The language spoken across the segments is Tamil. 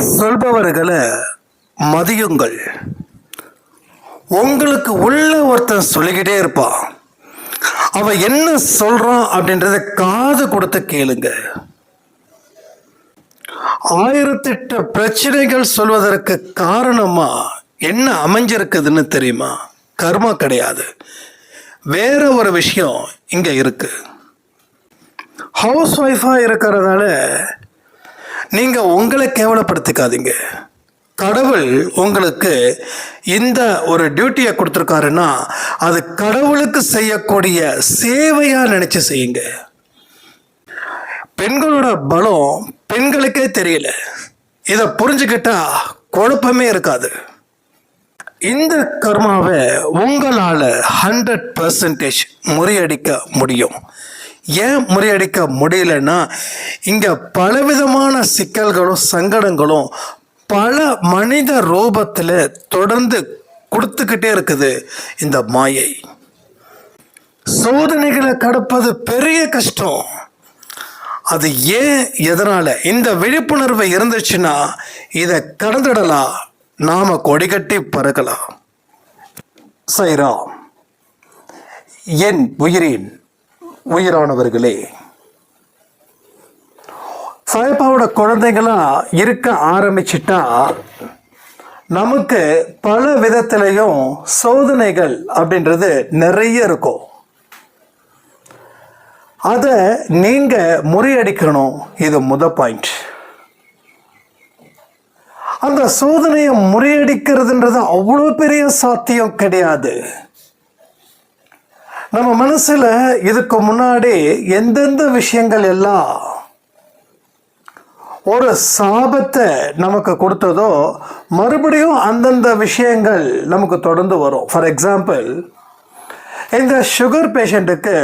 சொல்பவர்களை மதியுங்கள். உங்களுக்கு உள்ள ஒருத்தன் சொல்லிக்கிட்டே இருப்பான் அவன் என்ன சொல்றான் அப்படின்றத காது கொடுத்து கேளுங்க. ஆயிரத்தெட்டு பிரச்சனைகள் சொல்வதற்கு காரணமா என்ன அமைஞ்சிருக்குதுன்னு தெரியுமா? கர்மா கிடையாது. வேற ஒரு விஷயம் இங்க இருக்கு. ஹவுஸ் ஒய்ஃபா இருக்கிறதால நீங்க உங்களை கேவலப்படுத்திக்காதீங்க. கடவுள் உங்களுக்கு இந்த ஒரு டியூட்டியை கொடுத்துருக்காருன்னா அது கடவுளுக்கு செய்யக்கூடிய சேவையாக நினச்சி செய்யுங்க. பெண்களோட பலம் பெண்களுக்கே தெரியல. இதை புரிஞ்சுக்கிட்டா குழப்பமே இருக்காது. இந்த கர்மாவை உங்களால் ஹண்ட்ரட் பர்சன்டேஜ் முறியடிக்க முடியும். ஏன் முறியடிக்க முடியலன்னா இங்கே பலவிதமான சிக்கல்களும் சங்கடங்களும் பல மனித ரூபத்தில் தொடர்ந்து கொடுத்துக்கிட்டே இருக்குது இந்த மாயை. சோதனைகளை கடப்பது பெரிய கஷ்டம். அது ஏன் எதனால்? இந்த விழிப்புணர்வு இருந்துச்சுன்னா இதை கடந்துடலாம். நாம் கொடிகட்டி பறக்கலாம். சைரா என் உயிரின் உயிரானவர்களே. சாய்பாவோட குழந்தைங்களாம் இருக்க ஆரம்பிச்சிட்டா நமக்கு பல விதத்திலையும் சோதனைகள் அப்படின்றது நிறைய இருக்கும். அதை நீங்க முறியடிக்கணும். இது முத பாயிண்ட் அந்த சோதனையை முறியடிக்கிறதுன்றது அவ்வளோ பெரிய சாத்தியம் கிடையாது. நம்ம மனசில் இதுக்கு முன்னாடி எந்தெந்த விஷயங்கள் எல்லாம் ஒரு சாபத்தை நமக்கு கொடுத்ததோ மறுபடியும் அந்தந்த விஷயங்கள் நமக்கு தொடர்ந்து வரும். ஃபார் எக்ஸாம்பிள் இந்த சுகர் பேஷண்ட்டுக்கு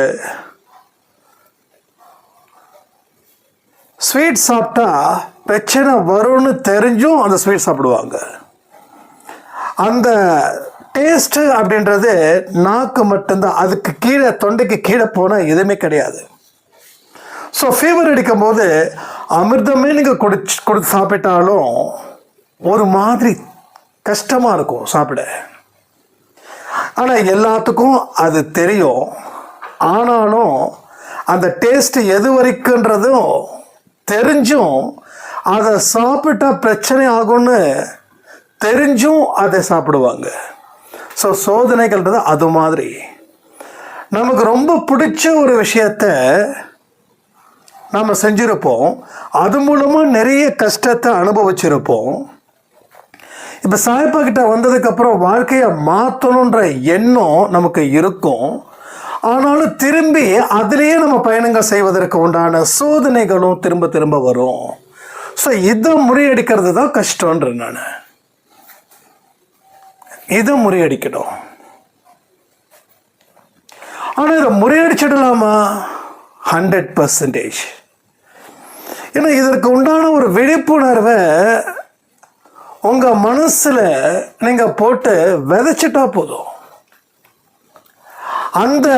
ஸ்வீட் சாப்பிட்டா பிரச்சனை வரும்னு தெரிஞ்சும் அந்த ஸ்வீட் சாப்பிடுவாங்க. அந்த டேஸ்ட்டு அப்படின்றது நாக்கு மட்டும்தான். அதுக்கு கீழே தொண்டைக்கு கீழே போனால் எதுவுமே கிடையாது. ஸோ ஃபீவர் அடிக்கும் போது அமிர்தமே நீங்கள் குடிச்சு கொடுத்து சாப்பிட்டாலும் ஒரு மாதிரி கஷ்டமாக இருக்கும் சாப்பிட. ஆனால் எல்லாத்துக்கும் அது தெரியும். ஆனாலும் அந்த டேஸ்ட்டு எது வரைக்குன்றதும் தெரிஞ்சும் அதை சாப்பிட்டா பிரச்சனை ஆகும்னு தெரிஞ்சும் அதை சாப்பிடுவாங்க. ஸோ சோதனைகள்ன்றது அது மாதிரி. நமக்கு ரொம்ப பிடிச்ச ஒரு விஷயத்த நாம் செஞ்சுருப்போம். அது மூலமாக நிறைய கஷ்டத்தை அனுபவிச்சிருப்போம். இப்போ சாய்ப்பா கிட்ட வந்ததுக்கப்புறம் வாழ்க்கையை மாற்றணுன்ற எண்ணம் நமக்கு இருக்கும். ஆனாலும் திரும்பி அதிலேயே நம்ம பயணங்கள் செய்வதற்கு உண்டான சோதனைகளும் திரும்ப திரும்ப வரும். ஸோ இதை முறியடிக்கிறது தான் கஷ்டன்ற நான். இதை முறியடிக்கணும் ஆனால் இதை முறியடிச்சிடலாமா? ஹண்ட்ரட் பர்சன்டேஜ் ஏன்னா இதற்கு உண்டான ஒரு விழிப்புணர்வை உங்கள் மனசில் நீங்கள் போட்டு விதைச்சிட்டா போதும். அந்த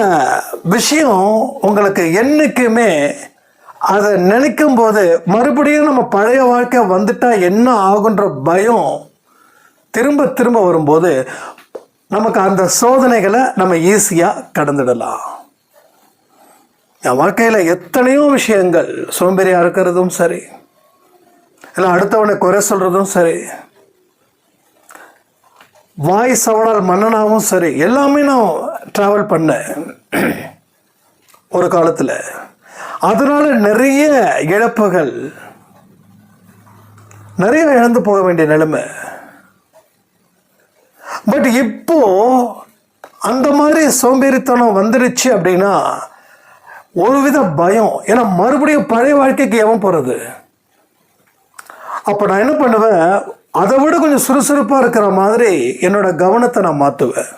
விஷயம் உங்களுக்கு என்றைக்குமே அதை நினைக்கும் போது மறுபடியும் நம்ம பழைய வாழ்க்கை வந்துட்டா என்ன ஆகுன்ற பயம் திரும்ப திரும்ப வரும்போது நமக்கு அந்த சோதனைகளை நம்ம ஈஸியாக கடந்துடலாம். என் வாழ்க்கையில் எத்தனையோ விஷயங்கள் சோம்பேறியாக இருக்கிறதும் சரி இல்லை அடுத்தவனை குறை சொல்கிறதும் சரி வாய் சவடால் மன்னனாகவும் சரி எல்லாமே நான் ட்ராவல் பண்ணேன் ஒரு காலத்தில். அதனால் நிறைய இழப்புகள் நிறைய இழந்து போக வேண்டிய நிலைமை. பட் இப்போ அந்த மாதிரி சோம்பேறித்தனம் வந்துடுச்சு அப்படின்னா ஒரு வித பயம். ஏன்னா மறுபடியும் பழைய வாழ்க்கைக்கு எவன் போகிறது அப்போ நான் என்ன பண்ணுவேன்? அதை விட கொஞ்சம் சுறுசுறுப்பாக இருக்கிற மாதிரி என்னோட கவனத்தை நான் மாற்றுவேன்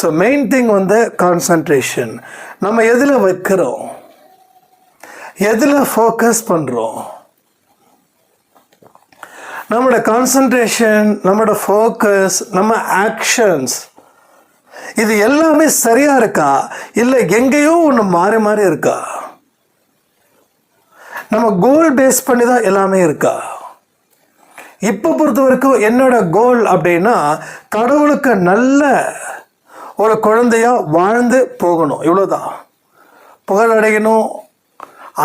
ஸோ மெயின் திங் வந்து கான்சன்ட்ரேஷன் நம்ம எதில் வைக்கிறோம்? எதில் ஃபோக்கஸ் பண்ணுறோம் நம்மளோட கான்சன்ட்ரேஷன் நம்மளோட ஃபோக்கஸ் நம்ம ஆக்ஷன்ஸ் இது எல்லாமே சரியா இருக்கா? இல்லை எங்கேயோ ஒன்று மாறி மாறி இருக்கா? நம்ம கோல் பேஸ் பண்ணி தான் எல்லாமே இருக்கா? இப்போ பொறுத்த வரைக்கும் என்னோட கோல் அப்படின்னா கடவுளுக்கு நல்ல ஒரு குழந்தையாக வாழ்ந்து போகணும். இவ்வளோதான் புகழடையணும்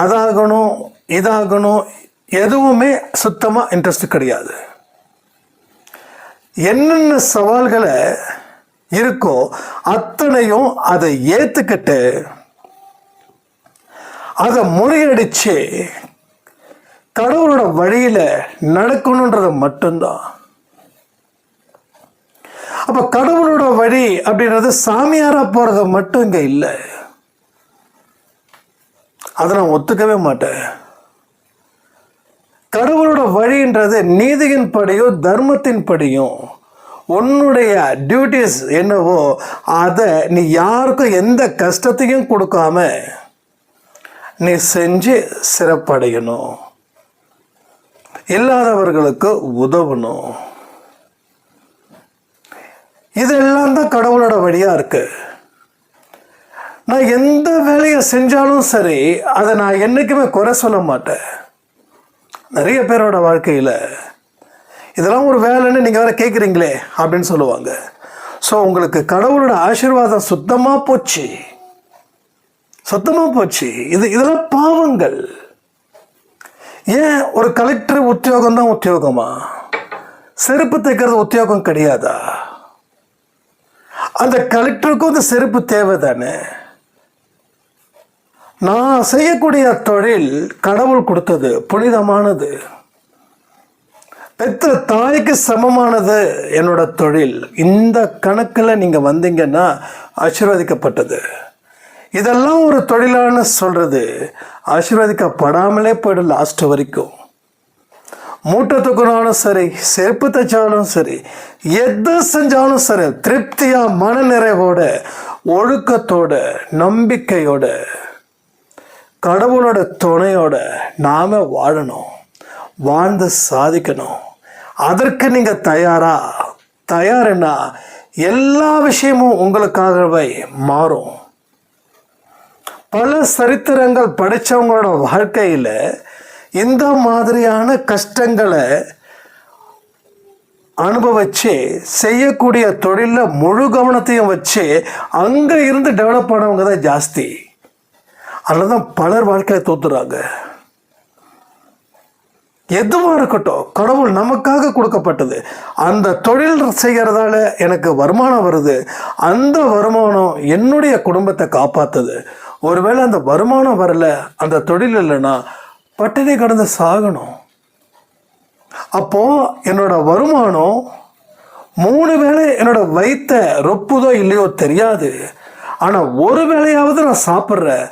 அதாகணும் இதாகணும் எதுவுமே சுத்தமாக இன்ட்ரெஸ்ட் கிடையாது. என்னென்ன சவால்களை இருக்கோ அத்தனையும் அதை ஏற்றுக்கிட்டு அதை முறையடிச்சு கடவுளோட வழியில் நடக்கணுன்றது மட்டும்தான். அப்போ கடவுளோட வழி அப்படின்றது சாமியாரா போகிறது மட்டும் இங்கே இல்லை. அதை நான் ஒத்துக்கவே மாட்டேன். கடவுளோட வழின்றது நீதியின் படியும் தர்மத்தின் படியும் உன்னுடைய டியூட்டிஸ் என்னவோ அதை நீ யாருக்கும் எந்த கஷ்டத்தையும் கொடுக்காம நீ செஞ்சு சிறப்படையணும். இல்லாதவர்களுக்கு உதவணும். இதெல்லாம் தான் கடவுளோட வழியாக இருக்கு. நான் எந்த வேலையை செஞ்சாலும் சரி அதை நான் என்றைக்குமே குறை சொல்ல மாட்டேன். நிறைய பேரோட வாழ்க்கையில் இதெல்லாம் ஒரு வேலைன்னு நீங்கள் வேறு கேட்குறீங்களே அப்படின்னு சொல்லுவாங்க. ஸோ உங்களுக்கு கடவுளோட ஆசீர்வாதம் சுத்தமாக போச்சு. சுத்தமாக போச்சு. இது இதெல்லாம் பாவங்கள். ஏன் ஒரு கலெக்டர் உத்தியோகம் தான் உத்தியோகமா? செருப்பு தைக்கிறது உத்தியோகம் கிடையாதா? அந்த கலெக்டருக்கும் அந்த செருப்பு தேவை தானே நான் செய்யக்கூடிய தொழில் கடவுள் கொடுத்தது புனிதமானது. பெற்ற தாய்க்கு சமமானது என்னோட தொழில். இந்த கணக்கில் நீங்கள் வந்தீங்கன்னா ஆசீர்வதிக்கப்பட்டது. இதெல்லாம் ஒரு தொழிலான சொல்கிறது ஆசீர்வதிக்கப்படாமலே போயிடும் லாஸ்ட் வரைக்கும். மூட்டை தூக்கினாலும் சரி செருப்பு தைச்சாலும் சரி எது செஞ்சாலும் சரி திருப்தியாக மன நிறைவோட ஒழுக்கத்தோட நம்பிக்கையோட கடவுளோட துணையோட நாம வாழணும் வாழ்ந்து சாதிக்கணும். அதற்கு நீங்கள் தயாரா? தயாருன்னா எல்லா விஷயமும் உங்களுக்காகவே மாறும். பல சரித்திரங்கள் படித்தவங்களோட வாழ்க்கையில் இந்த மாதிரியான கஷ்டங்களை அனுபவிச்சு செய்யக்கூடிய தொழிலில் முழு கவனத்தையும் வச்சு அங்கே இருந்து டெவலப் பண்ணவங்க தான் ஜாஸ்தி. அதில் தான் பலர் வாழ்க்கையை தோத்துறாங்க. எதுவாக இருக்கட்டும் கடவுள் நமக்காக கொடுக்கப்பட்டது. அந்த தொழில் செய்கிறதால எனக்கு வருமானம் வருது. அந்த வருமானம் என்னுடைய குடும்பத்தை காப்பாற்றுது ஒருவேளை அந்த வருமானம் வரல அந்த தொழில் இல்லைன்னா பட்டினி கடந்து சாகணும். அப்போ என்னோட வருமானம் மூணு வேளை என்னோட வயிற்ற ரொப்புதோ இல்லையோ தெரியாது. ஆனால் ஒரு வேளையாவது நான் சாப்பிட்றேன்.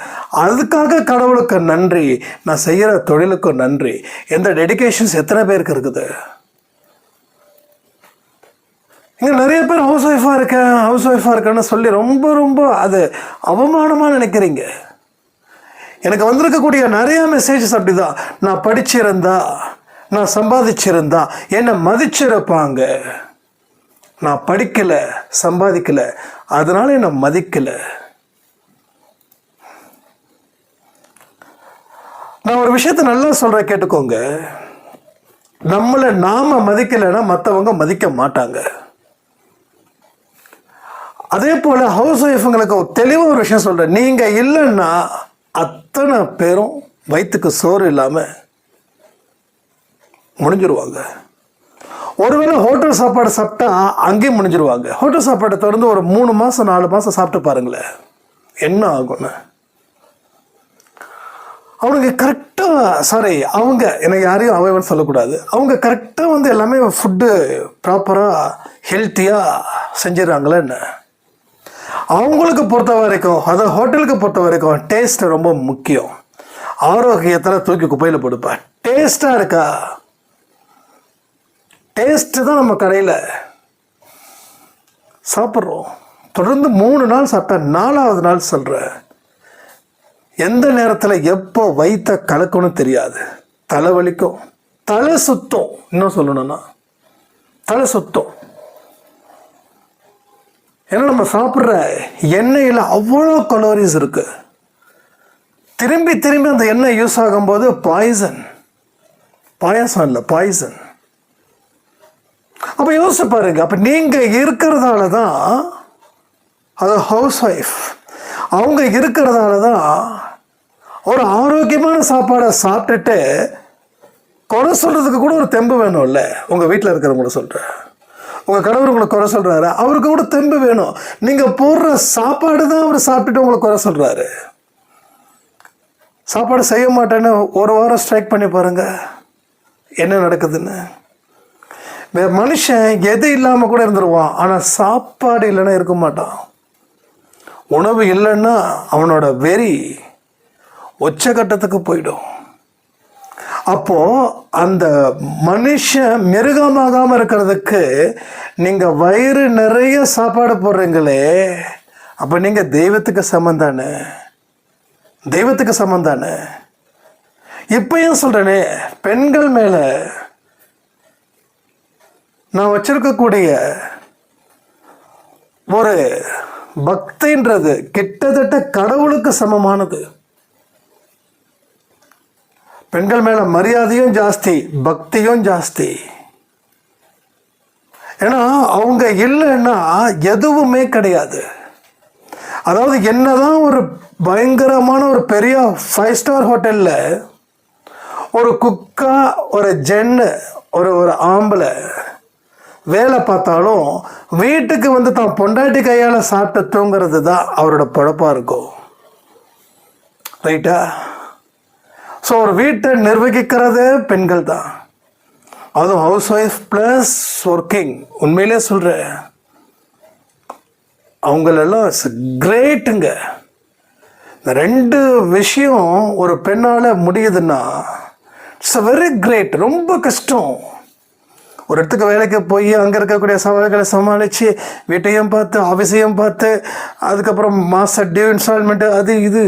அதுக்காக கடவுளுக்கு நன்றி. நான் செய்கிற தொழிலுக்கு நன்றி. எந்த டெடிகேஷன்ஸ் எத்தனை பேருக்கு இருக்குது? இங்கே நிறைய பேர் ஹவுஸ் ஒய்ஃபாக இருக்கேன் ஹவுஸ் ஒய்ஃபாக இருக்கேன்னு சொல்லி ரொம்ப ரொம்ப அது அவமானமாக நினைக்கிறீங்க. எனக்கு வந்திருக்கக்கூடிய நிறைய மெசேஜஸ் அப்படிதான். நான் படிச்சிருந்தா நான் சம்பாதிச்சிருந்தா என்னை மதிச்சிருப்பாங்க. நான் படிக்கலை சம்பாதிக்கலை அதனால என்னை மதிக்கலை. நான் ஒரு விஷயத்த நல்லா சொல்கிறேன் கேட்டுக்கோங்க. நம்மளை நாம மதிக்கலைன்னா மற்றவங்க மதிக்க மாட்டாங்க. அதே போல் ஹவுஸ் ஒய்ஃபுங்களுக்கு தெளிவாக ஒரு விஷயம் சொல்கிறேன் நீங்கள் இல்லைன்னா அத்தனை பேரும் வயிற்றுக்கு சோறு இல்லாமல் முடிஞ்சிருவாங்க. ஒருவேளை ஹோட்டல் சாப்பாடு சாப்பிட்டா அங்கேயும் முடிஞ்சிருவாங்க. ஹோட்டல் சாப்பாடை தொடர்ந்து ஒரு மூணு மாதம் நாலு மாதம் சாப்பிட்டு பாருங்களேன். என்ன ஆகும்னு? அவனுக்கு கரெக்டாக சாரி அவங்க எனக்கு யாரையும் அவைவன் சொல்லக்கூடாது. அவங்க கரெக்டாக வந்து எல்லாமே ஃபுட்டு ப்ராப்பராக ஹெல்த்தியாக செஞ்சிடறாங்களே என்ன? அவங்களுக்கு பொறுத்த வரைக்கும் அதாவது ஹோட்டலுக்கு பொறுத்த வரைக்கும் டேஸ்ட் ரொம்ப முக்கியம். ஆரோக்கியத்தில் தூக்கி குப்பையில் போடுப்பேன். டேஸ்ட்டாக இருக்கா? டேஸ்ட்டு தான் நம்ம கடையில் சாப்பிட்றோம். தொடர்ந்து மூணு நாள் சாப்பிட்டா நாலாவது நாள் சொல்கிறேன் எந்த நேரத்தில் எப்போ வைத்த கலக்கணும் தெரியாது. தலைவலிக்கும் தலை சுத்தம். இன்னும் சொல்லணும்னா தலை சுத்தம். ஏன்னா நம்ம சாப்பிட்ற எண்ணெயில் அவ்வளோ கலோரிஸ் இருக்குது திரும்பி திரும்பி அந்த எண்ணெய் யூஸ் ஆகும்போது பாய்சன் பாயாசம் இல்லை பாய்சன் அப்போ யோசிச்சு பாருங்க. அப்போ நீங்கள் இருக்கிறதால தான் அது ஹவுஸ் ஒய்ஃப் அவங்க இருக்கிறதால தான் ஒரு ஆரோக்கியமான சாப்பாடை சாப்பிட்டுட்டு குறை சொல்கிறதுக்கு கூட ஒரு தெம்பு வேணும்ல. உங்கள் வீட்டில் இருக்கிறவங்கள சொல்கிறேன் உங்கள் கணவர் உங்களை குறை சொல்கிறாரு அவருக்கு கூட தெம்பு வேணும். நீங்கள் போடுற சாப்பாடு தான் அவர் சாப்பிட்டுட்டு உங்களை குறை சொல்கிறாரு சாப்பாடு செய்ய மாட்டேன்னு ஒரு வாரம் ஸ்ட்ரைக் பண்ணி பாருங்கள் என்ன நடக்குதுன்னு? வே- மனுஷன் எது இல்லாமல் கூட இருந்துருவான். ஆனால் சாப்பாடு இல்லைன்னா இருக்க மாட்டான். உணவு இல்லைன்னா அவனோட வெறி உச்சகட்டத்துக்கு போயிடும். அப்போ அந்த மனுஷன் மிருகமாகாமல் இருக்கிறதுக்கு நீங்கள் வயிறு நிறைய சாப்பாடு போடுறீங்களே அப்போ நீங்கள் தெய்வத்துக்கு சமம் தானே? தெய்வத்துக்கு சமம் தானே? ஏன் சொல்கிறேனே பெண்கள் மேலே நான் வச்சிருக்கக்கூடிய ஒரு பக்தின்றது கிட்டத்தட்ட கடவுளுக்கு சமமானது. பெண்கள் மேல மரியாதையும் ஜாஸ்தி பக்தியும் ஜாஸ்தி. ஏன்னா அவங்க இல்லைன்னா எதுவுமே கிடையாது. அதாவது என்னதான் ஒரு பயங்கரமான ஒரு பெரிய ஃபைவ் ஸ்டார் ஹோட்டலில் ஒரு குக்கா ஒரு ஜென்னு ஒரு ஒரு ஆம்பளை வேலை பார்த்தாலும் வீட்டுக்கு வந்து தான் பொண்டாட்டி கையால் சாப்பிட்டு தூங்குறது தான் அவரோட பொழப்பாக இருக்கும் ரைட்டா ஸோ ஒரு வீட்டை நிர்வகிக்கிறதே பெண்கள் தான். அதுவும் ஹவுஸ் ஒய்ஃப் ப்ளஸ் ஒர்க்கிங் உண்மையிலே சொல்கிறேன் அவங்களெல்லாம் கிரேட்டுங்க இந்த ரெண்டு விஷயம் ஒரு பெண்ணால் முடியுதுன்னா இட்ஸ் அ வெரி கிரேட் ரொம்ப கஷ்டம். ஒரு இடத்துக்கு வேலைக்கு போய் அங்கே இருக்கக்கூடிய சவால்களை சமாளித்து வீட்டையும் பார்த்து ஆஃபீஸையும் பார்த்து அதுக்கப்புறம் மாத டியூ இன்ஸ்டால்மெண்ட்டு அது இது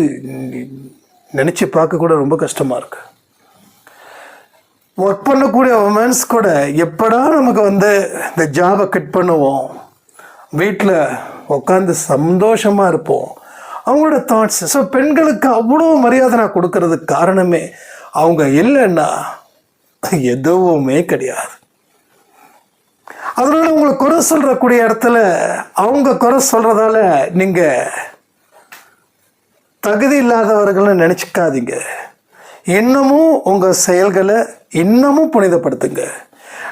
நினச்சி பார்க்கக்கூட ரொம்ப கஷ்டமாக இருக்கு. ஒர்க் பண்ணக்கூடிய உமன்ஸ் கூட எப்படா நமக்கு வந்து இந்த ஜாபை கட் பண்ணுவோம்? வீட்டில் உட்காந்து சந்தோஷமாக இருப்போம். அவங்களோட தாட்ஸ் ஸோ பெண்களுக்கு அவ்வளோ மரியாதை நான் கொடுக்கறதுக்கு காரணமே அவங்க இல்லைன்னா எதுவுமே கிடையாது. அதனால உங்களை குறை சொல்றக்கூடிய இடத்துல அவங்க குறை சொல்றதால நீங்க தகுதி இல்லாதவர்கள்னு நினச்சிக்காதீங்க. இன்னமும் உங்கள் செயல்களை இன்னமும் புனிதப்படுத்துங்க.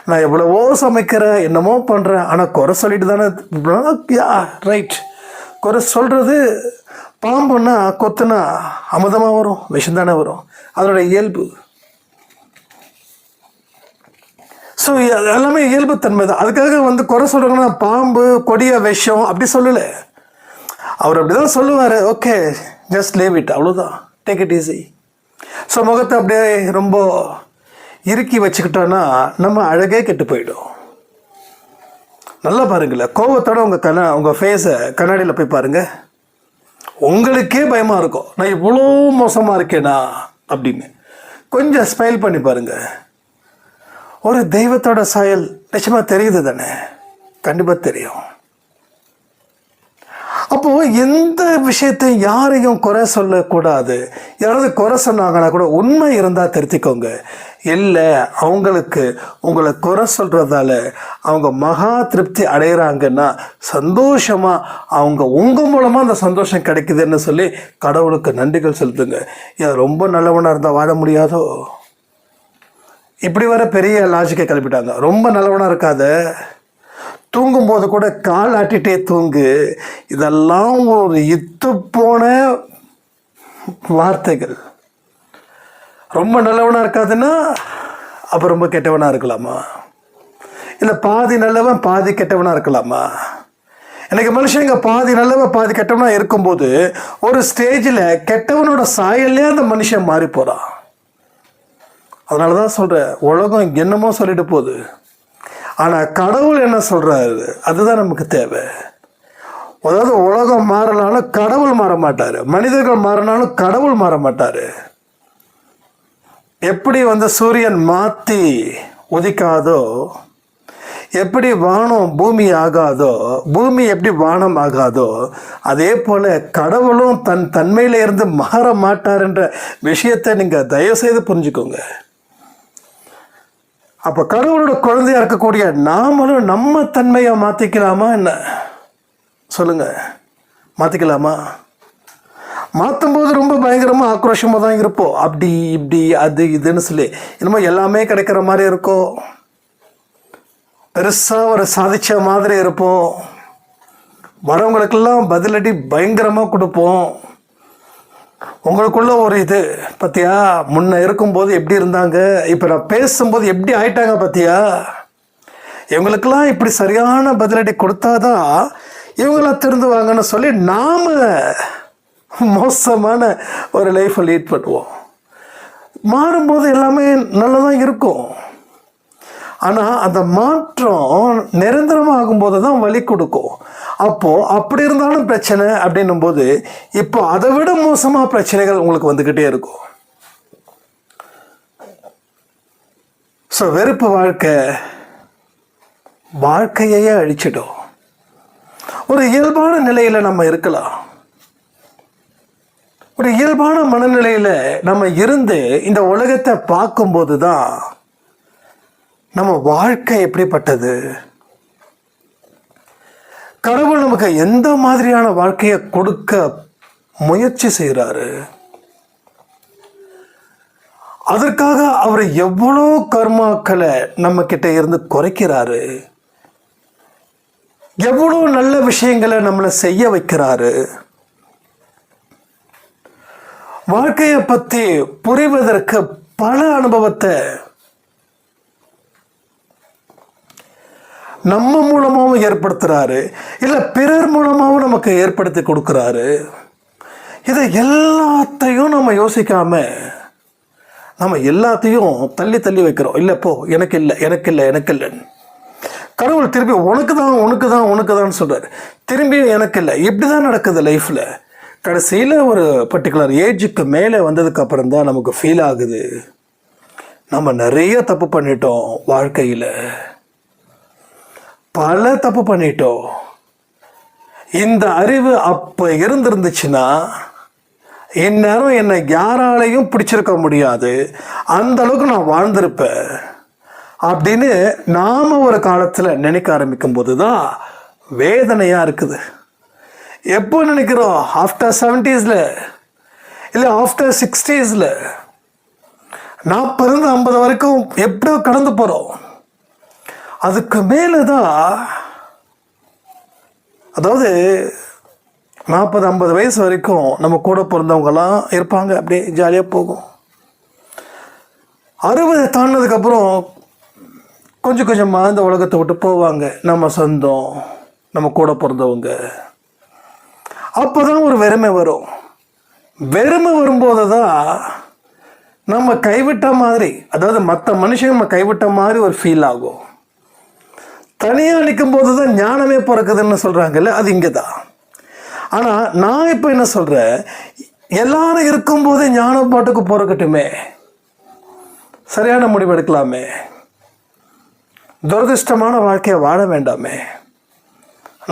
நான் எவ்வளவோ சமைக்கிறேன் என்னமோ பண்ணுறேன் ஆனால் குறை சொல்லிட்டு தானே யா ரைட் குறை சொல்கிறது பாம்புன்னா கொத்துனா அமுதமாக வரும் விஷம் தானே வரும். அதனோட இயல்பு. ஸோ எல்லாமே இயல்புத்தன்மை தான். அதுக்காக வந்து குறை சொல்கிறாங்கன்னா பாம்பு கொடிய விஷம் அப்படி சொல்லலை. அவர் அப்படி தான் சொல்லுவார். ஓகே ஜஸ்ட் லேவ் இட் அவ்வளோதான் டேக் இட் ஈஸி ஸோ முகத்தை அப்படியே ரொம்ப இறுக்கி வச்சுக்கிட்டோன்னா நம்ம அழகே கெட்டு போயிடும். நல்லா பாருங்களேன். கோவத்தோட உங்கள் கண்ண உங்கள் ஃபேஸை கண்ணாடியில் போய் பாருங்கள் உங்களுக்கே பயமாக இருக்கும். நான் இவ்வளோ மோசமாக இருக்கேனா? அப்படின்னு. கொஞ்சம் ஸ்மைல் பண்ணி பாருங்கள் ஒரு தெய்வத்தோட சாயல் நிச்சயமாக தெரியுது தானே? கண்டிப்பாக தெரியும். அப்போ எந்த விஷயத்தையும் யாரையும் குறை சொல்லக்கூடாது. யாராவது குறை சொன்னாங்கன்னா கூட உண்மை இருந்தால் திருத்திக்கோங்க. இல்லை அவங்களுக்கு உங்களை குறை சொல்கிறதால அவங்க மகா திருப்தி அடைகிறாங்கன்னா சந்தோஷமாக அவங்க உங்கள் மூலமாக அந்த சந்தோஷம் கிடைக்குதுன்னு சொல்லி கடவுளுக்கு நன்றிகள் செலுத்துங்க. ஏன் ரொம்ப நல்லவனாக இருந்தால் வாழ முடியாதோ? இப்படி வர பெரிய லாஜிக்கை கிளப்பிட்டாங்க ரொம்ப நல்லவனாக இருக்காத. தூங்கும்போது கூட கால் ஆட்டிகிட்டே தூங்கு. இதெல்லாம் ஒரு இத்து போன வார்த்தைகள். ரொம்ப நல்லவனாக இருக்காதுன்னா அப்போ ரொம்ப கெட்டவனாக இருக்கலாமா? இல்லை பாதி நல்லவன் பாதி கெட்டவனாக இருக்கலாமா? எனக்கு மனுஷங்க பாதி நல்லவன் பாதி கெட்டவனாக இருக்கும்போது ஒரு ஸ்டேஜில் கெட்டவனோட சாயல்லே அந்த மனுஷன் மாறி போகிறான் அதனால தான் சொல்கிறேன் உலகம் என்னமோ சொல்லிட்டு போகுது. ஆனால் கடவுள் என்ன சொல்கிறாரு அதுதான் நமக்கு தேவை. அதாவது உலகம் மாறினாலும் கடவுள் மாற மாட்டார். மனிதர்கள் மாறினாலும் கடவுள் மாற மாட்டார். எப்படி வந்து சூரியன் மாற்றி உதிக்காதோ எப்படி வானம் பூமி ஆகாதோ பூமி எப்படி வானம் ஆகாதோ அதே போல் கடவுளும் தன் தன்மையில இருந்து மாற மாட்டார்ன்ற விஷயத்தை நீங்கள் தயவுசெய்து புரிஞ்சுக்கோங்க. அப்போ கடவுளோட குழந்தையாக இருக்கக்கூடிய நாமளும் நம்ம தன்மையை மாற்றிக்கலாமா என்ன? சொல்லுங்கள் மாற்றிக்கலாமா மாற்றும் போது ரொம்ப பயங்கரமாக ஆக்ரோஷமாக தான் இருப்போம். அப்படி இப்படி அது இதுன்னு சொல்லி. என்னமோ எல்லாமே கிடைக்கிற மாதிரி இருக்கும். பெருசாக ஒரு சாதிச்ச மாதிரி இருப்போம். வரவங்களுக்கெல்லாம் பதிலடி பயங்கரமாக கொடுப்போம். உங்களுக்குள்ள ஒரு இது பார்த்தியா முன்ன இருக்கும்போது எப்படி இருந்தாங்க? இப்போ நான் பேசும்போது எப்படி ஆயிட்டாங்க பார்த்தியா இவங்களுக்கெல்லாம் இப்படி சரியான பதிலடி கொடுத்தாதான் இவங்களாம் திருந்துவாங்கன்னு சொல்லி நாம் மோசமான ஒரு லைஃப்பை லீட் பண்ணுவோம். மாறும்போது எல்லாமே நல்லதாக இருக்கும். ஆனால் அந்த மாற்றம் நிரந்தரமாக ஆகும்போது தான் வலி கொடுக்கும். அப்போது அப்படி இருந்தாலும் பிரச்சனை அப்படின்னும் போது இப்போ அதை விட மோசமாக பிரச்சனைகள் உங்களுக்கு வந்துக்கிட்டே இருக்கும். ஸோ வெறுப்பு வாழ்க்கை வாழ்க்கையே அழிச்சிடும். ஒரு இயல்பான நிலையில் நம்ம இருக்கலாம். ஒரு இயல்பான மனநிலையில் நம்ம இருந்து இந்த உலகத்தை பார்க்கும்போது தான் நம்ம வாழ்க்கை எப்படிப்பட்டது? கடவுள் நமக்கு எந்த மாதிரியான வாழ்க்கையை கொடுக்க முயற்சி செய்கிறாரு அதற்காக அவர் எவ்வளோ கர்மாக்களை நம்ம கிட்ட இருந்து குறைக்கிறாரு? எவ்வளோ நல்ல விஷயங்களை நம்மளை செய்ய வைக்கிறாரு? வாழ்க்கையை பற்றி புரிவதற்கு பல அனுபவத்தை நம்ம மூலமாகவும் ஏற்படுத்துகிறாரு இல்லை பிறர் மூலமாகவும் நமக்கு ஏற்படுத்தி கொடுக்குறாரு. இதை எல்லாத்தையும் நம்ம யோசிக்காம நம்ம எல்லாத்தையும் தள்ளி தள்ளி வைக்கிறோம். இல்லை போ எனக்கு இல்லை எனக்கு இல்லை எனக்கு இல்லைன்னு. கடவுள் திரும்பி உனக்கு தான் உனக்கு தான் உனக்கு தான் சொல்கிறார் திரும்பியும் எனக்கு இல்லை. இப்படி தான் நடக்குது லைஃப்பில் கடைசியில் ஒரு பர்டிகுலர் ஏஜுக்கு மேலே வந்ததுக்கப்புறம் தான் நமக்கு ஃபீல் ஆகுது. நம்ம நிறைய தப்பு பண்ணிட்டோம் வாழ்க்கையில். பல தப்பு பண்ணிட்டோம். இந்த அறிவு அப்போ இருந்திருந்துச்சுன்னா இந்நேரம் என்னை யாராலையும் பிடிச்சிருக்க முடியாது. அந்த அளவுக்கு நான் வாழ்ந்திருப்பேன். அப்படின்னு நாம் ஒரு காலத்தில் நினைக்க ஆரம்பிக்கும் போது தான் வேதனையாக இருக்குது. எப்போ நினைக்கிறோம்? ஆஃப்டர் செவன்டீஸில் இல்லை ஆஃப்டர் சிக்ஸ்டீஸில் நாற்பதுலேருந்து ஐம்பது வரைக்கும் எப்படியோ கடந்து போகிறோம் அதுக்கு மேலே தான் அதாவது நாற்பது ஐம்பது வயசு வரைக்கும் நம்ம கூட பிறந்தவங்கலாம் இருப்பாங்க. அப்படியே ஜாலியாக போகும். அறுபது தாண்டினதுக்கப்புறம் கொஞ்சம் கொஞ்சமாக இந்த உலகத்தை விட்டு போவாங்க. நம்ம சொந்தம் நம்ம கூட பிறந்தவங்க. அப்போ தான் ஒரு வெறுமை வரும். வெறுமை வரும்போது தான் நம்ம கைவிட்ட மாதிரி அதாவது மற்ற மனுஷன் நம்ம கைவிட்ட மாதிரி ஒரு ஃபீல் ஆகும். தனியாக நிற்கும் போது தான் ஞானமே பிறக்குதுன்னு சொல்கிறாங்கல்ல அது இங்கே தான் ஆனால் நான் இப்போ என்ன சொல்கிறேன் எல்லாரும் இருக்கும்போதே ஞான பாட்டுக்கு பிறக்கட்டுமே. சரியான முடிவு எடுக்கலாமே. துரதிருஷ்டமான வாழ்க்கையை வாழ வேண்டாமே.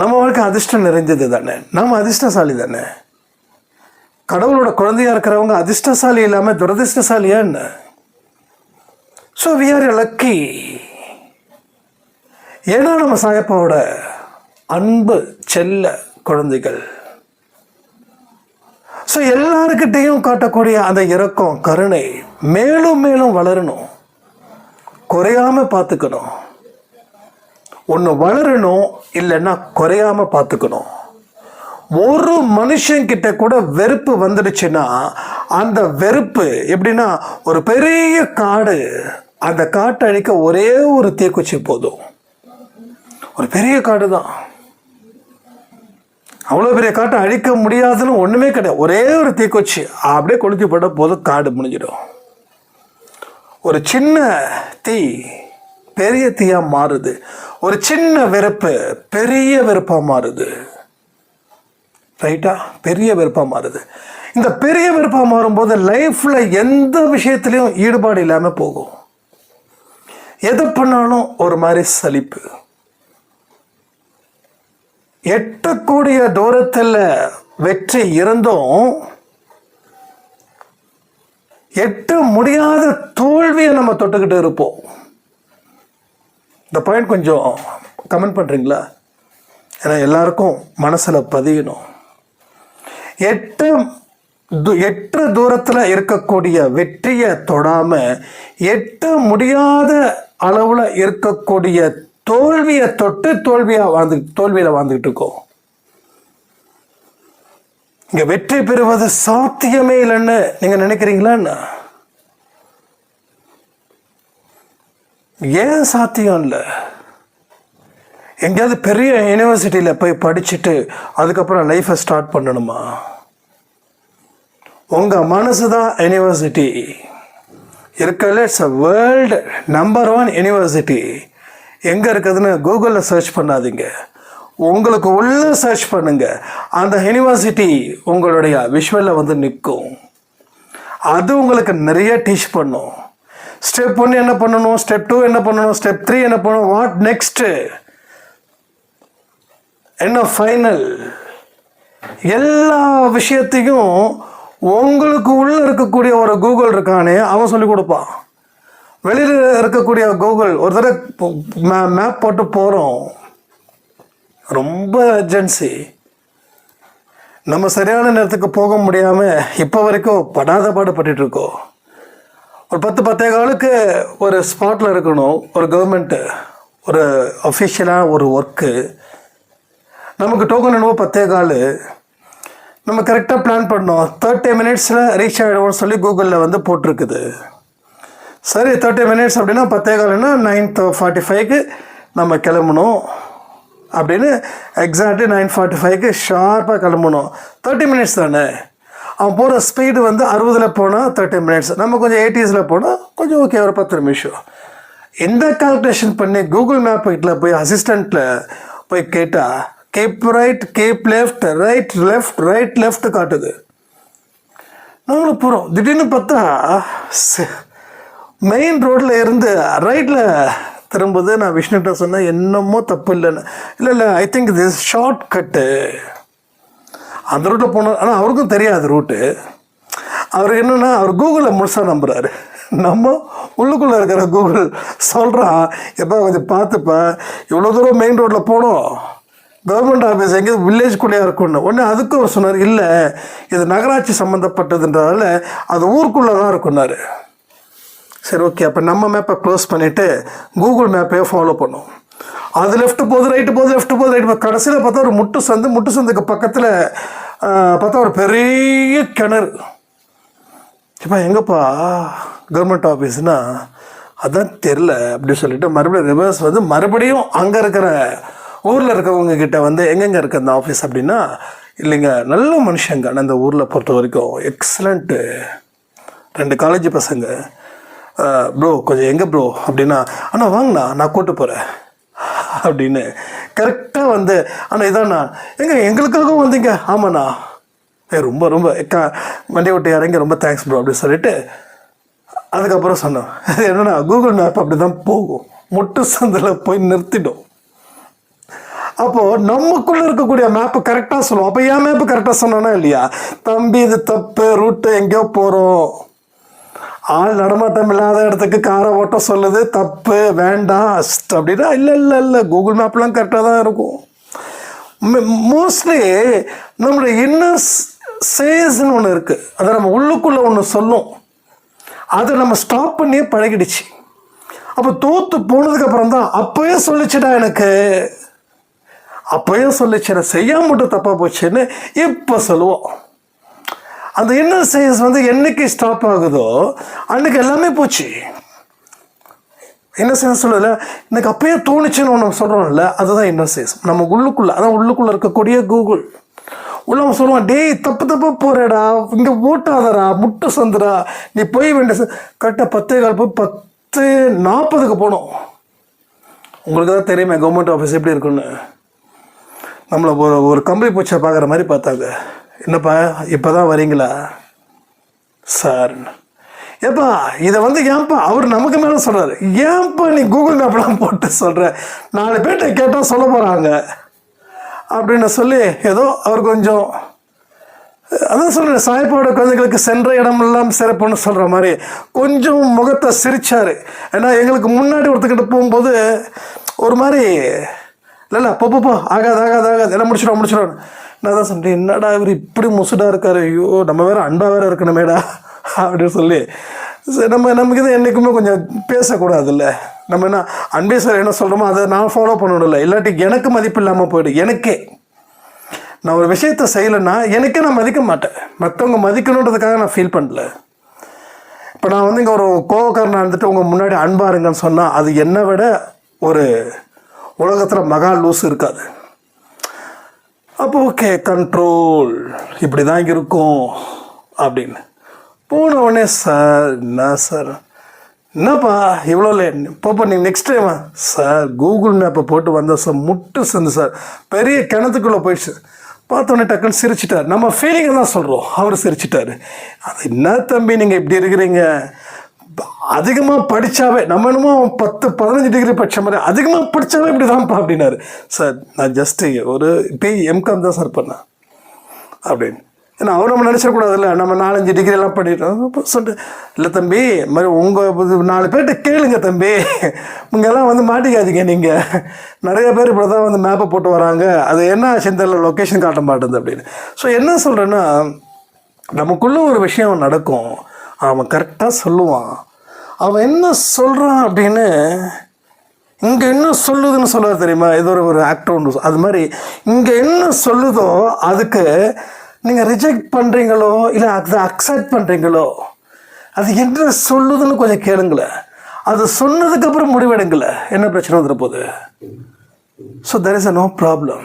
நம்ம வாழ்க்கை அதிர்ஷ்டம் நிறைஞ்சது தானே? நம்ம அதிர்ஷ்டசாலி தானே? கடவுளோட குழந்தையா இருக்கிறவங்க அதிர்ஷ்டசாலி இல்லாமல் துரதிருஷ்டசாலியா என்ன? ஸோ வி ஆர் லக்கி ஏன்னா நம்ம சாயப்பாவோட அன்பு செல்ல குழந்தைகள். ஸோ எல்லாருக்கிட்டையும் காட்டக்கூடிய அந்த இரக்கம் கருணை மேலும் மேலும் வளரணும். குறையாம பார்த்துக்கணும். ஒன்று வளரணும் இல்லைன்னா குறையாம பார்த்துக்கணும். ஒரு மனுஷங்கிட்ட கூட வெறுப்பு வந்துடுச்சுன்னா அந்த வெறுப்பு எப்படின்னா ஒரு பெரிய காடு அந்த காட்டை அழிக்க ஒரே ஒரு தீக்குச்சி போதும். ஒரு பெரிய காடு தான். அவ்வளோ பெரிய காட்டை அழிக்க முடியாதுன்னு ஒன்றுமே கிடையாது. ஒரே ஒரு தீக்குச்சி. அப்படியே கொளுத்தி போட்ட போதும் காடு முடிஞ்சிடும். ஒரு சின்ன தீ பெரிய தீயாக மாறுது. ஒரு சின்ன வெறுப்பு பெரிய வெறுப்பாக மாறுது. ரைட்டா? பெரிய வெறுப்பாக மாறுது. இந்த பெரிய வெறுப்பாக மாறும்போது லைஃப்பில் எந்த விஷயத்துலையும் ஈடுபாடு இல்லாமல் போகும். எது பண்ணாலும் ஒரு மாதிரி சலிப்பு. எட்டக்கூடிய தூரத்தில் வெற்றி இருந்தும் எட்ட முடியாத தோல்வியை நம்ம தொட்டுக்கிட்டு இருப்போம். இந்த பாயிண்ட் கொஞ்சம் கமெண்ட் பண்ணுறீங்களா ஏன்னா எல்லாருக்கும் மனசில் பதியணும். எட்டு எட்டு தூரத்தில் இருக்கக்கூடிய வெற்றியை தொடாமல் எட்ட முடியாத அளவில் இருக்கக்கூடிய தோல்வியை தொட்டு தோல்வியாக வாழ்ந்து தோல்வியில் வாழ்ந்துக்கிட்டு இருக்கோம். இங்கே வெற்றி பெறுவது சாத்தியமே இல்லைன்னு நீங்கள் நினைக்கிறீங்களா என்ன? ஏன் சாத்தியம் இல்லை? எங்கேயாவது பெரிய யூனிவர்சிட்டியில் போய் படிச்சுட்டு அதுக்கப்புறம் லைஃப்பை ஸ்டார்ட் பண்ணணுமா? உங்கள் மனசு தான் யூனிவர்சிட்டி இருக்கல it's a world number one university எங்கே இருக்குதுன்னு கூகுளில் சர்ச் பண்ணாதீங்க. உங்களுக்கு உள்ள சர்ச் பண்ணுங்கள் அந்த யூனிவர்சிட்டி உங்களுடைய விஷுவலில் வந்து நிற்கும். அது உங்களுக்கு நிறைய டீச் பண்ணும். ஸ்டெப் ஒன் என்ன பண்ணணும்? ஸ்டெப் டூ என்ன பண்ணணும்? ஸ்டெப் த்ரீ என்ன பண்ணணும்? வாட் நெக்ஸ்ட்டு என்ன ஃபைனல் எல்லா விஷயத்தையும் உங்களுக்கு உள்ளே இருக்கக்கூடிய ஒரு கூகுள் இருக்கானே அவன் சொல்லி கொடுப்பான். வெளியில் இருக்கக்கூடிய கூகுள் ஒரு தடவை மேப் போட்டு போகிறோம் ரொம்ப அர்ஜென்சி நம்ம சரியான நேரத்துக்கு போக முடியாமல் இப்போ வரைக்கும் படாத பாடுபட்டு இருக்கோம். ஒரு பத்து பத்தே காலுக்கு ஒரு ஸ்பாட்டில் இருக்கணும் ஒரு கவர்மெண்ட்டு ஒரு அஃபிஷியலாக ஒரு ஒர்க்கு நமக்கு டோக்கன் என்னவோ பத்தே கால். நம்ம கரெக்டாக பிளான் பண்ணோம். தேர்ட்டி மினிட்ஸில் ரீச் ஆகிடுவோம்னு சொல்லி கூகுளில் வந்து போட்டிருக்குது. சரி தேர்ட்டி மினிட்ஸ் அப்படின்னா பத்தே காலம்னா நைன் ஃபார்ட்டி ஃபைவ்க்கு நம்ம கிளம்பணும். அப்படின்னு எக்ஸாக்டு நைன் ஃபார்ட்டி ஃபைவ்க்கு ஷார்ப்பாக கிளம்பணும். தேர்ட்டி மினிட்ஸ் தானே? அவன் போகிற ஸ்பீடு வந்து அறுபதில் போனால் தேர்ட்டி மினிட்ஸ் நம்ம கொஞ்சம் எயிட்டிஸில் போனால் கொஞ்சம் ஓகே ஒரு பத்து நிமிஷம். இந்த கால்குலேஷன் பண்ணி கூகுள் மேப் வீட்டில் போய் அசிஸ்டண்ட்டில் போய் கேட்டால் keep right keep left right left right left காட்டுது. நாங்களும் போகிறோம் திடீர்னு பார்த்தா மெயின் ரோட்டில் இருந்து ரைட்டில் திரும்புது. நான் விஷ்ணுகிட்ட சொன்னேன் என்னமோ தப்பு இல்லைன்னு இல்லை இல்லை I think this shortcut அந்த ரூட்டில் போனோம் ஆனால் அவருக்கும் தெரியாது ரூட்டு அவர் என்னென்னா அவர் கூகுளை முழுசாக நம்புகிறாரு நம்ம உள்ளுக்குள்ளே இருக்கிற கூகுள் சொல்கிறான் எப்போ கொஞ்சம் பார்த்துப்பா. இவ்வளோ தூரம் மெயின் ரோட்டில் போனோம். கவர்மெண்ட் ஆஃபீஸ் எங்கேயும் வில்லேஜ்குள்ளேயே இருக்கும்னு. உடனே அதுக்கும் அவர் சொன்னார் இல்லை இது நகராட்சி சம்மந்தப்பட்டதுன்றதால அது ஊருக்குள்ளே தான் இருக்குன்னாரு சரி ஓகே அப்போ நம்ம மேப்பை க்ளோஸ் பண்ணிவிட்டு கூகுள் மேப்பையே ஃபாலோ பண்ணோம் அது லெஃப்ட்டு போகுது ரைட்டு போகுது லெஃப்ட்டு போகுது ரைட்டு போகுது. கடைசியில் பார்த்தா ஒரு முட்டு சந்து முட்டு சந்துக்கு பக்கத்தில் பார்த்தா ஒரு பெரிய கிணறு. இப்போ எங்கப்பா? கவர்மெண்ட் ஆஃபீஸ்னா அதான் தெரில அப்படின்னு சொல்லிட்டு மறுபடியும் ரிவர்ஸ் வந்து மறுபடியும் அங்கே இருக்கிற ஊரில் இருக்கிறவங்க கிட்ட வந்து எங்கெங்கே இருக்க அந்த ஆஃபீஸ் அப்படின்னா இல்லைங்க நல்ல மனுஷங்க. அந்த ஊரில் பொறுத்த வரைக்கும் எக்ஸலண்ட்டு ரெண்டு காலேஜ் பசங்க. ப்ரோ கொஞ்சம் எங்கே ப்ரோ அப்படின்னா அண்ணா வாங்கண்ணா நான் கூட்டு போகிறேன் அப்படின்னு கரெக்டாக வந்து அண்ணா இதாண்ணா எங்க எங்களுக்காகவும் வந்தீங்க. ஆமாண்ணா. ஏ ரொம்ப ரொம்ப க வண்டி விட்டு இறங்கி ரொம்ப தேங்க்ஸ் ப்ரோ அப்படின்னு சொல்லிட்டு அதுக்கப்புறம் சொன்னோம் அது கூகுள் மேப் அப்படி தான் போகும். முட்டு சந்தில் போய் நிறுத்திடும். அப்போது நமக்குள்ளே இருக்கக்கூடிய மேப்பு கரெக்டாக சொல்லுவோம். அப்போ ஏன் மேப்பு கரெக்டாக சொன்னோன்னா இல்லையா? தம்பி இது தப்பு ரூட்டு எங்கேயோ போகிறோம் ஆள் நடமாட்டம் இல்லாத இடத்துக்கு காரை ஓட்ட சொல்லுது தப்பு வேண்டாம் அஸ்ட் அப்படின்னா இல்லை இல்லை இல்லை கூகுள் மேப்லாம் கரெக்டாக தான் இருக்கும். மோஸ்ட்லி நம்மளுடைய இன்னர் சேஸ்ன்னு ஒன்று இருக்குது அதை நம்ம உள்ளுக்குள்ளே ஒன்று சொல்லும். அதை நம்ம ஸ்டாப் பண்ணியே பழகிடுச்சு. அப்போ தோற்று போனதுக்கப்புறம் தான் அப்போயே சொல்லிச்சுடா எனக்கு. அப்போயே சொல்லிச்சு நான் செய்யாம மட்டும் தப்பாக போச்சுன்னு இப்போ சொல்லுவோம். அந்த இன்னர் சைஸ் வந்து என்னைக்கு ஸ்டாப் ஆகுதோ அன்னைக்கு எல்லாமே போச்சு. என்ன சென்ஸ் சொல்லல எனக்கு அப்பயே தோணுச்சுன்னு ஒன்று சொல்கிறோம்ல அதுதான் இன்னர் சைஸ் நம்ம உள்ளுக்குள்ளே அதான் உள்ளுக்குள்ளே இருக்கக்கூடிய கூகுள் உள்ள அவன் சொல்லுவான் டேய் தப்பு தப்பு போகிறடா இங்கே ஓட்டாதடா முட்டை சந்துடா நீ போய் வேண்டிய கரெக்டாக பத்தே கால் போய் பத்து நாற்பதுக்கு போனோம். உங்களுக்கு தான் தெரியுமே கவர்மெண்ட் ஆஃபீஸ் எப்படி இருக்குன்னு நம்மளை ஒரு ஒரு கம்பளி பூச்சை பார்க்குற மாதிரி பார்த்தாங்க. என்னப்பா இப்போ தான் வரீங்களா? சார் ஏப்பா இதை வந்து ஏன்பா அவர் நமக்கு மேலே சொல்கிறாரு ஏன்பா நீ கூகுள் மேப்லாம் போட்டு சொல்கிற நாலு பேர்கிட்ட கேட்டால் சொல்ல போகிறாங்க அப்படின்னு சொல்லி ஏதோ அவர் கொஞ்சம் அதான் சொல்கிறேன் சாய்ப்பாவோட குழந்தைகளுக்கு சென்ற இடமெல்லாம் சிறப்புன்னு சொல்கிற மாதிரி கொஞ்சம் முகத்தை சிரித்தார் ஏன்னா எங்களுக்கு முன்னாடி ஒருத்தக்கிட்ட போகும்போது ஒரு மாதிரி இல்லை இல்லை போ, போ ஆகாது ஆகாது ஆகாது. எல்லாம் முடிச்சிடும் முடிச்சிடும் நான் தான் சொன்னேன் என்னடா இவர் இப்படி முசுடாக இருக்கார்? ஐயோ நம்ம வேற அன்பாக வேற இருக்கணுமேடா அப்படின்னு சொல்லி. சரி, நம்ம நமக்கு இது என்றைக்குமே கொஞ்சம் பேசக்கூடாதுல்ல. நம்ம என்ன அன்பே சார் என்ன சொல்கிறோமோ அதை நான் ஃபாலோ பண்ணணும்ல. இல்லாட்டி எனக்கு மதிப்பு இல்லாமல் போயிடும் எனக்கே. நான் ஒரு விஷயத்த செய்யலைன்னா எனக்கே நான் மதிக்க மாட்டேன். மற்றவங்க மதிக்கணுன்றதுக்காக நான் ஃபீல் பண்ணல. இப்போ நான் வந்து இங்கே ஒரு கோவக்காரனாக இருந்துட்டு உங்கள் முன்னாடி அன்பா இருங்கன்னு சொன்னால் அது என்னை விட ஒரு உலகத்தில் மகா லூஸ் இருக்காது. அப்போ ஓகே கண்ட்ரோல் இப்படி தான் இருக்கும். அப்படின்னு. போன உடனே சார் என்ன சார்? என்னப்பா இவ்வளோ லேட் போப்பா நீங்கள் நெக்ஸ்ட் டைம் சார் கூகுள் மேப்பை போட்டு வந்தோம் சார் முட்டு சேர்ந்து சார். பெரிய கிணத்துக்குள்ளே போயிடுச்சு. பார்த்தோன்னே டக்குன்னு சிரிச்சிட்டார். நம்ம ஃபீலிங்கை தான் சொல்கிறோம் அவர் சிரிச்சிட்டார். அது என்ன தம்பி நீங்கள் இப்படி இருக்கிறீங்க? அதிகமாக படித்தாவே நம்ம என்னமோ பத்து பதினஞ்சு டிகிரி படித்த மாதிரி அதிகமாக படித்தாவே இப்படி தான்ப்பா அப்படின்னாரு. சார் நான் ஜஸ்ட்டு ஒரு இப்போ எம்காம் தான் சார் பண்ணேன் அப்படின்னு. ஏன்னா அவர் நம்ம நினச்சிடக்கூடாதுல்ல நம்ம நாலஞ்சு டிகிரி எல்லாம் பண்ணிட்டோம். சொல்லிட்டு இல்லை தம்பி மாதிரி உங்கள் நாலு பேர்கிட்ட கேளுங்க தம்பி. இங்கெல்லாம் வந்து மாட்டிக்காதீங்க நீங்கள் நிறைய பேர் இப்படி தான் வந்து மேப்பை போட்டு வராங்க. அது என்ன ஆச்சுன்னு லொக்கேஷன் காட்ட மாட்டேங்குது அப்படின்னு. ஸோ என்ன சொல்கிறேன்னா நமக்குள்ளே ஒரு விஷயம் நடக்கும். அவன் கரெக்டாக சொல்லுவான். அவன் என்ன சொல்கிறான் அப்படின்னு இங்கே என்ன சொல்லுதுன்னு சொல்லுவது தெரியுமா? இது ஒரு ஒரு ஆக்டர் ஒன்று அது மாதிரி இங்கே என்ன சொல்லுதோ அதுக்கு நீங்கள் ரிஜெக்ட் பண்ணுறீங்களோ இல்லை அதை அக்செப்ட் பண்ணுறீங்களோ அது என்ன சொல்லுதுன்னு கொஞ்சம் கேளுங்களேன் அது சொன்னதுக்கப்புறம் முடிவெடுங்களேன் என்ன பிரச்சனை வந்துட போகுது so there is a no problem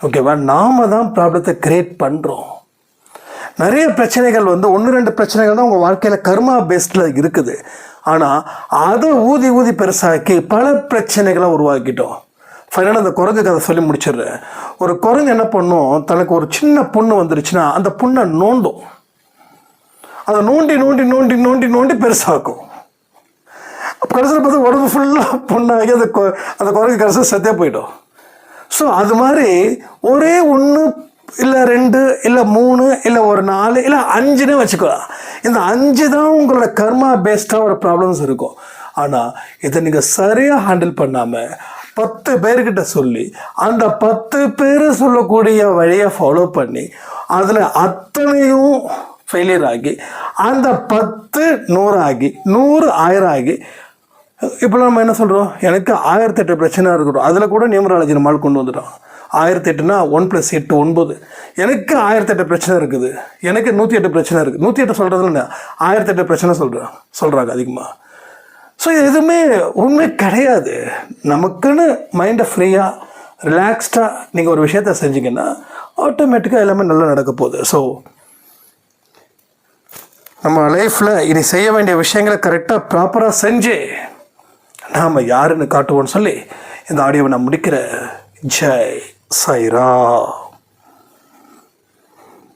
ஓகேவா நாம தான் ப்ராப்ளத்தை க்ரியேட் பண்ணுறோம் நிறைய பிரச்சனைகள் வந்து ஒன்று ரெண்டு பிரச்சனைகள் தான் உங்கள் வாழ்க்கையில் கர்மா பேஸ்டில் இருக்குது. ஆனால் அதை ஊதி ஊதி பெருசாக்கி பல பிரச்சனைகளை உருவாக்கிட்டோம். ஃபைனலாக அந்த குரங்கு கதை சொல்லி முடிச்சிடுறேன். ஒரு குரங்கு என்ன பண்ணும்? தனக்கு ஒரு சின்ன புண்ணு வந்துருச்சுன்னா அந்த புண்ணை நோண்டும். அதை நோண்டி நோண்டி நோண்டி நோண்டி நோண்டி பெருசாக்கும். கடைசியில் பார்த்தா உடம்பு ஃபுல்லாக புண்ணாகி அந்த கொ- அந்த குரங்கு கடைசியில் செத்தே போயிடும். ஸோ அது மாதிரி ஒரே ஒன்று இல்லை ரெண்டு இல்லை மூணு இல்லை ஒரு நாலு இல்லை அஞ்சுன்னு வச்சுக்கலாம் இந்த அஞ்சு தான் உங்களோட கர்மா பேஸ்டாக ஒரு ப்ராப்ளம்ஸ் இருக்கும். ஆனால் இதை நீங்கள் சரியாக ஹேண்டில் பண்ணாமல் பத்து பேர்கிட்ட சொல்லி அந்த பத்து பேர் சொல்லக்கூடிய வழியை ஃபாலோ பண்ணி அதில் அத்தனையும் ஃபெயிலியர் ஆகி அந்த பத்து நூறாகி நூறு ஆயிரம் ஆகி இப்போ நம்ம என்ன சொல்கிறோம் எனக்கு ஆயிரத்தெட்டு பிரச்சனை இருக்கட்டும். அதில் கூட நியூமராலஜி நம்மளால் கொண்டு வந்துட்டோம். ஆயிரத்தி எட்டுனா ஒன் ப்ளஸ் எட்டு ஒன்பது. எனக்கு ஆயிரத்தி எட்டு பிரச்சனை இருக்குது. எனக்கு நூற்றி எட்டு பிரச்சனை இருக்குது நூற்றி எட்டு சொல்கிறது இல்லை ஆயிரத்தி எட்டு பிரச்சனை சொல்கிறேன் சொல்கிறாங்க அதிகமாக ஸோ எதுவுமே உண்மை கிடையாது. நமக்குன்னு மைண்டை ஃப்ரீயாக ரிலாக்ஸ்டாக நீங்கள் ஒரு விஷயத்த செஞ்சீங்கன்னா ஆட்டோமேட்டிக்காக எல்லாமே நல்லா நடக்க போகுது. ஸோ நம்ம லைஃப்பில் இனி செய்ய வேண்டிய விஷயங்களை கரெக்டாக ப்ராப்பராக செஞ்சு நாம் யாருன்னு காட்டுவோன்னு சொல்லி இந்த ஆடியோவை நான் முடிக்கிறேன். ஜெய். சைரா